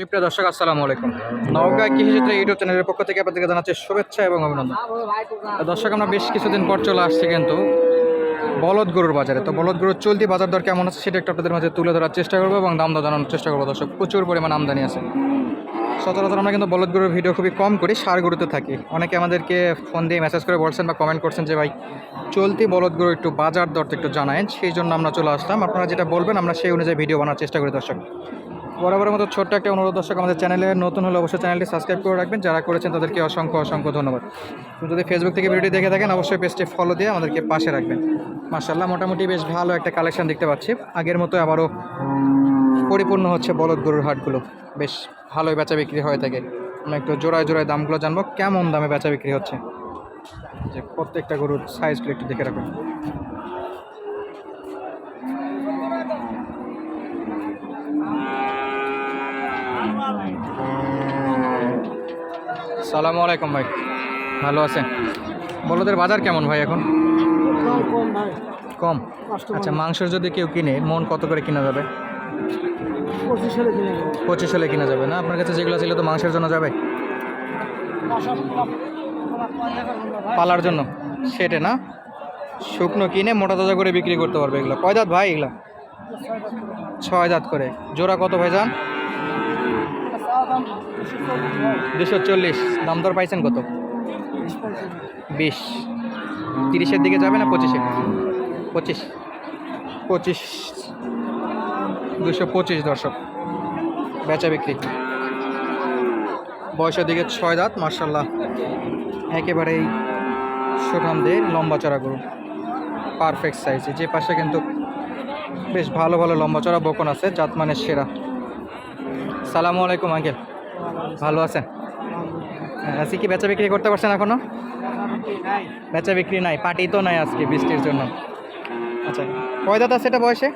সুপ্রিয় দর্শক, আসসালামু আলাইকুম। নওগাঁ কৃষিচিত্র ইউটিউব চ্যানেলের পক্ষ থেকে আপনাদেরকে জানাচ্ছি শুভেচ্ছা এবং অভিনন্দন। দর্শক, আমরা বেশ কিছুদিন পর চলে আসছি কিন্তু বলদ গরুর বাজারে। তো বলদ গরুর চলতি বাজার দর কেমন আছে সেটা একটু আপনাদের মাঝে তুলে ধরার চেষ্টা করব এবং দাম দর জানানোর চেষ্টা করব। দর্শক, প্রচুর পরিমাণ আমদানি আছে। সচরাচর আমরা কিন্তু বলদ গরুর ভিডিও খুবই কম করি, সার গরুতে থাকি। অনেকে আমাদেরকে ফোন দিয়ে মেসেজ করে বলছেন বা কমেন্ট করছেন যে, ভাই, চলতি বলদ গরু একটু বাজার দরটা একটু জানায়েন। সেই জন্য আমরা চলে আসলাম। আপনারা যেটা বলবেন, আমরা সেই অনুযায়ী ভিডিও বানার চেষ্টা করি দর্শক। বরাবরের মতো ছোট্ট একটা অনুরোধ দর্শক, আমাদের চ্যানেলে নতুন হলে অবশ্যই চ্যানেলটি সাবস্ক্রাইব করে রাখবেন। যারা করেছেন তাদেরকে অসংখ্য অসংখ্য ধন্যবাদ। যদি ফেসবুক থেকে ভিডিওটি দেখে থাকেন, অবশ্যই পেজটি ফলো দিয়ে আমাদেরকে পাশে রাখবেন। মার্শাল্লাহ মোটামুটি বেশ ভালো একটা কালেকশন দেখতে পাচ্ছি। আগের মতো আবারও পরিপূর্ণ হচ্ছে বলদ গরুর হাটগুলো। বেশ ভালোই বেচা বিক্রি হয়ে থাকে। আমরা একটু জোড়ায় জোড়ায় দামগুলো জানব, কেমন দামে বেচা বিক্রি হচ্ছে। যে প্রত্যেকটা গরুর সাইজগুলো একটু দেখে রাখুন। সালামু আলাইকুম ভাই। ভালো আছেন? বলদের বাজার কেমন ভাই এখন? কম আচ্ছা মাংস যদি কেউ কিনে মন কত করে কিনা যাবে? পঁচিশ সালে কিনে পঁচিশ হলে কিনা যাবে না? আপনার কাছে যেগুলো ছিল তো মাংসের জন্য যাবে? পালার জন্য। সেটে না? শুকনো কিনে মোটা তাজা করে বিক্রি করতে পারবে এগুলো। কয় দাঁত ভাই এগুলো? ছয় দাঁত করে। জোড়া কত ভাই যান দুশো চল্লিশ। দাম দর পাইছেন কত? বিশ। তিরিশের দিকে যাবে না পঁচিশে? পঁচিশ। পঁচিশ। দুশো পঁচিশ দর্শক। বেচা বিক্রি। বয়সের দিকে ছয় দাঁত মার্শাল্লাহ একেবারেই সুঠামদের লম্বা চড়া গরু। পারফেক্ট সাইজে যে পাশে কিন্তু বেশ ভালো ভালো লম্বা চড়া বকন আছে, জাত মানের সেরা। সালামু আলাইকুম আঙ্কেল। ভালো আছেন? আজকে কি বেচা বিক্রি করতে পারছেন এখনও? বেচা বিক্রি নাই পার্টি তো নাই আজকে বৃষ্টির জন্য। আচ্ছা কয় আছে এটা বয়সে?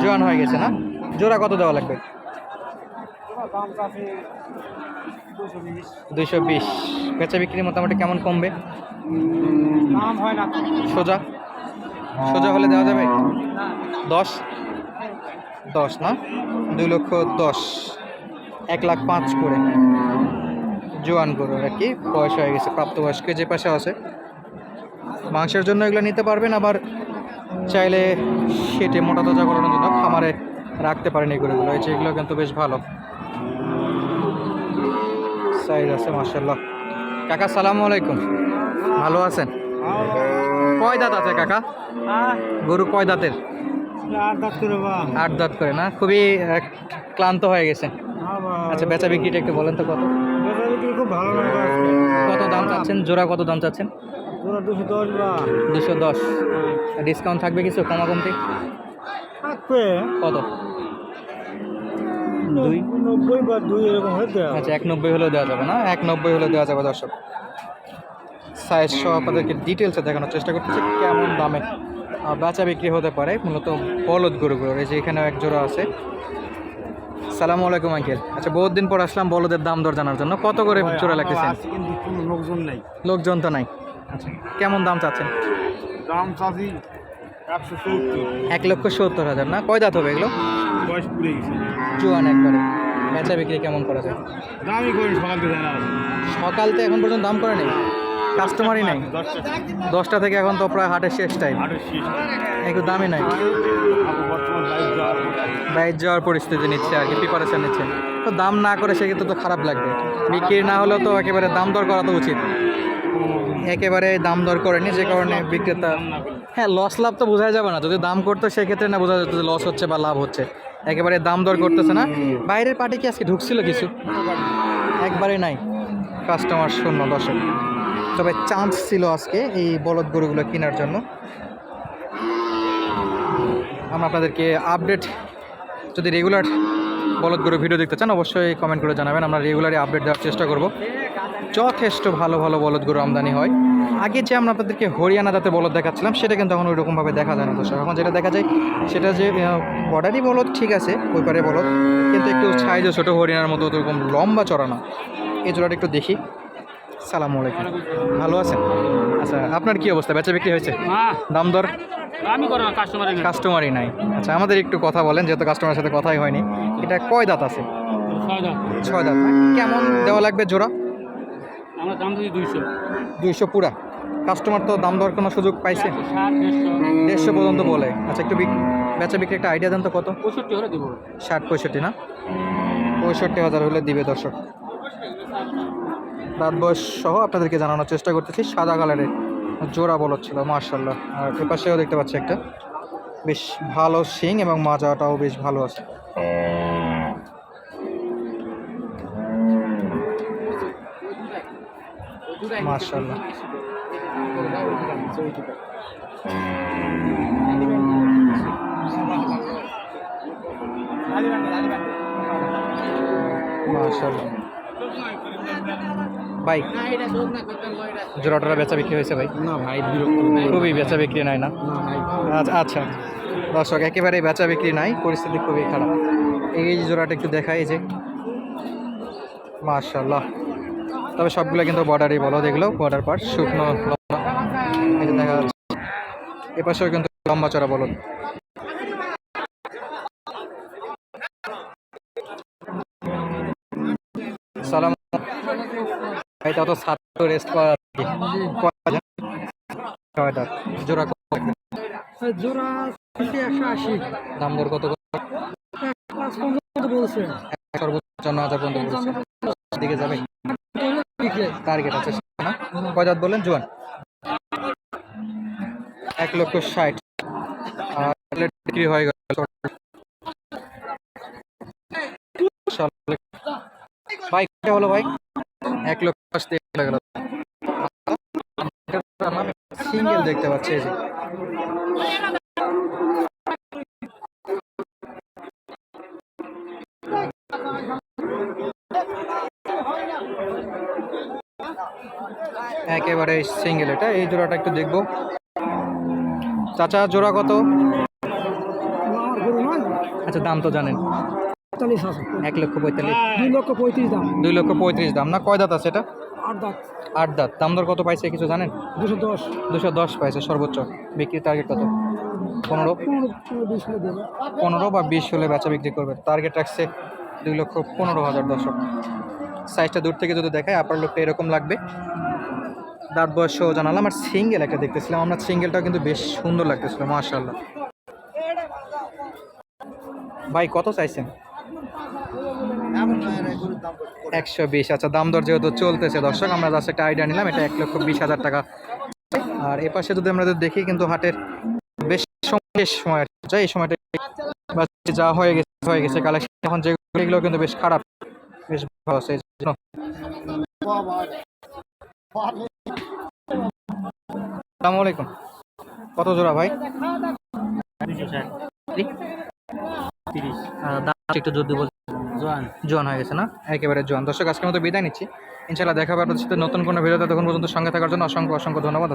জোয়ান হয়ে গেছে না? জোড়া কত দেওয়া লাগবে? দুইশো বিশ। বেচা বিক্রি মোটামুটি কেমন কমবে? সোজা? সোজা হলে দেওয়া যাবে? দশ? দশ না? দুই লক্ষ দশ। এক লাখ পাঁচ করে। জোয়ান গরু আর কি বয়স হয়ে গেছে প্রাপ্তবয়স্ক যে পাশে আছে। মাংসের জন্য এগুলো নিতে পারবেন আবার চাইলে সেটে মোটা তাজা করানোর জন্য খামারে রাখতে পারেন এই গরুগুলো। এই যে এগুলো কিন্তু বেশ ভালো। সাইজ আছে মার্শাল্লাহ কাকা সালামু আলাইকুম। ভালো আছেন? কয় দাঁত আছে কাকা? গরু কয় দাঁতের? আট দাঁত করে আট দাঁত করে না? খুবই ক্লান্ত হয়ে গেছে। আচ্ছা বেচা বিক্রিটা একটু বলেন তো কত? খুব ভালো কত দাম চাচ্ছেন? জোড়া কত দাম চাচ্ছেন? দুশো দশ ডিসকাউন্ট থাকবে কিছু কমা কমতি থাকবে। কত? দুই? নব্বই বা দুই এরকম হয়ে দেওয়া আচ্ছা এক নব্বই হলেও দেওয়া যাবে না? এক নব্বই হলেও দেওয়া যাবে দর্শক। সাইজ সহ আপনাদেরকে ডিটেলসে দেখানোর চেষ্টা করতেছি কেমন দামে? বেচা বিক্রি হতে পারে মূলত বলদ গরুগুলোর। এই যে এখানেও এক জোড়া আছে। সালাম আলাইকুম আঙ্কেল। আচ্ছা বহুত দিন পর আসলাম বলদের দাম দর জানার জন্য। কত করে জোড়া লাগতেছেন আজকে লোকজন নেই। লোকজন তো নাই। আচ্ছা। কেমন দাম চাচ্ছেন? দাম সত্তর। এক লক্ষ সত্তর হাজার না? কয় দাঁত হবে এগুলো? জোয়ান একবারে। বেচা বিক্রি কেমন করা যায়? দামই করে সকাল থেকে সকাল তো এখন পর্যন্ত দাম করে নেই কাস্টমারই নাই। দশটা থেকে এখন তো প্রায় হাটের শেষ টাইম একটু দামই নাই। বাইর যাওয়ার পরিস্থিতি নিচ্ছে আর কি প্রিপারেশন নিচ্ছে। তো দাম না করে সেক্ষেত্রে তো খারাপ লাগবে। বিক্রি না হলেও তো একেবারে দাম দর করা তো উচিত। একেবারে দাম দর করেনি যে কারণে বিক্রেতা হ্যাঁ লস লাভ তো বোঝা যাবে না। যদি দাম করতো সেক্ষেত্রে না বোঝা যেত যে লস হচ্ছে বা লাভ হচ্ছে। একেবারে দাম দর করতেছে না। বাইরের পার্টি কি আজকে ঢুকছিল কিছু? একবারে নাই। কাস্টমার শূন্য দর্শক তবে চান্স ছিল আজকে এই বলদ গরুগুলো কেনার জন্য। আমরা আপনাদেরকে আপডেট যদি রেগুলার বলদ গরু ভিডিও দেখতে চান, অবশ্যই কমেন্ট করে জানাবেন। আমরা রেগুলারই আপডেট দেওয়ার চেষ্টা করব। যথেষ্ট ভালো ভালো বলদ গরু আমদানি হয়। আগে যে আমরা আপনাদেরকে হরিয়ানা জাতের বলদ দেখাচ্ছিলাম, সেটা কিন্তু এখন ওই রকমভাবে দেখা যায় না দর্শক। এখন যেটা দেখা যায়, সেটা যে বর্ডারি বলদ, ঠিক আছে, ওই পারে বলদ। কিন্তু একটু সাইজও ছোটো হরিয়ানার মতো, ওরকম লম্বা চড়া না। এই জোড়াটা একটু দেখি। সালামু আলাইকুম। ভালো আছেন? আচ্ছা আপনার কি অবস্থা? বেচা বিক্রি হয়েছে? হ্যাঁ দাম দর? আমি করো না কাস্টমার কাস্টমারই নাই। আচ্ছা আমাদের একটু কথা বলেন যেহেতু কাস্টমারের সাথে কথাই হয়নি। এটা কয় দাঁত আছে? ছয় দাঁত। কেমন দেওয়া লাগবে জোড়া? আমরা দাম দিচ্ছি দুইশো। দুইশো পুরা। কাস্টমার তো দাম দর কোনো সুযোগ পাইছে? দেড়শো। পর্যন্ত বলে। আচ্ছা একটু বেচা বিক্রি একটা আইডিয়া দেন তো কত? পঁয়ষট্টি হলে দেবো। ষাট পঁয়ষট্টি না? পঁয়ষট্টি হাজার হলে দিবে দর্শক। রাত বয়স সহ আপনাদেরকে জানানোর চেষ্টা করতেছি। সাদা কালারের জোড়া বলদ ছিল মার্শাল্লাহ আর এ পাশেও দেখতে পাচ্ছি একটা। বেশ ভালো শিং এবং মাজাটাও বেশ ভালো আছে। মার্শাল্লাহ মার্শাল্লাহ ভাই জোড়াটা বেচা বিক্রি হয়েছে ভাই? না ভাই খুবই বেচা বিক্রি নাই না? আচ্ছা আচ্ছা। দর্শক একেবারে বেচা বিক্রি নাই পরিস্থিতি খুবই খারাপ। এই যে জোড়াটা একটু দেখাই যে। মার্শাল্লাহ তবে সবগুলো কিন্তু বর্ডারই বলো দেখল বর্ডার পার শুকনো দেখা যাচ্ছে এপাশেও কিন্তু লম্বা চড়া বলো সালাম। এটা তো ছাত্র রেস্ট করা জোড়া? জোড়া একশো আশি। দাম দর কত বলছে। সর্বোচ্চ হাজার পর্যন্ত দিকে যাবে। টার্গেট আছে না কয় বললেন? জোয়ান। এক লক্ষ ষাট। আর বিক্রি হয়ে গেল। ভাই হলো ভাই? এক লক্ষ সিঙ্গেল দেখতে পাচ্ছি এই যে। একেবারে সিঙ্গেল এটা এই জোড়াটা একটু দেখব। চাচা জোড়া কত? আচ্ছা দাম তো জানেন। পঁয়তাল্লিশ হাজার। এক লক্ষ পঁয়তাল্লিশ। দুই লক্ষ পঁয়ত্রিশ দাম। দুই লক্ষ পঁয়ত্রিশ দাম। না কয় দাঁত আছে এটা? আট দাঁত। আট দাঁত। দাম দর কত পাইছে কিছু জানেন? দুশো দশ। দুশো দশ পাইছে সর্বোচ্চ। বিক্রির টার্গেট কত? পনেরো? পনেরো বা বিশ হলে বেচা বিক্রি করবে। টার্গেট রাখছে দুই লক্ষ পনেরো হাজার দর্শক। সাইজটা দূর থেকে যদি দেখায় আপার লোকটা এরকম লাগবে। দাঁত বয়সও জানালাম। আর সিঙ্গেল একটা দেখতেছিলাম। আমরা সিঙ্গেলটাও কিন্তু বেশ সুন্দর লাগতেছিল মাশাল্লাহ ভাই কত চাইছেন? একশো বিশ। আচ্ছা দাম দর যেহেতু চলতেছে দর্শক আমরা জাস্ট একটা আইডিয়া নিলাম এটা এক লক্ষ বিশ হাজার টাকা। আর এ পাশে যদি আমরা দেখি কিন্তু হাটের বেশ সময় শেষ সময় আর এই সময়টা যা হয়ে গেছে হয়ে গেছে কালেকশন এখন যেগুলো কিন্তু বেশ খারাপ বেশ ভালো জন্য। আসসালামু আলাইকুম। কত জোড়া ভাই? একটু যদি বল জোয়ান জোয়ান। হয়ে গেছে না? একেবারে জোয়ান। দর্শক আজকে মতো বিদায় নিচ্ছি। ইনশাল্লাহ দেখা হবে আপনাদের সাথে নতুন কোনো ভিডিওতে। তখন পর্যন্ত সঙ্গে থাকার জন্য অসংখ্য অসংখ্য ধন্যবাদ।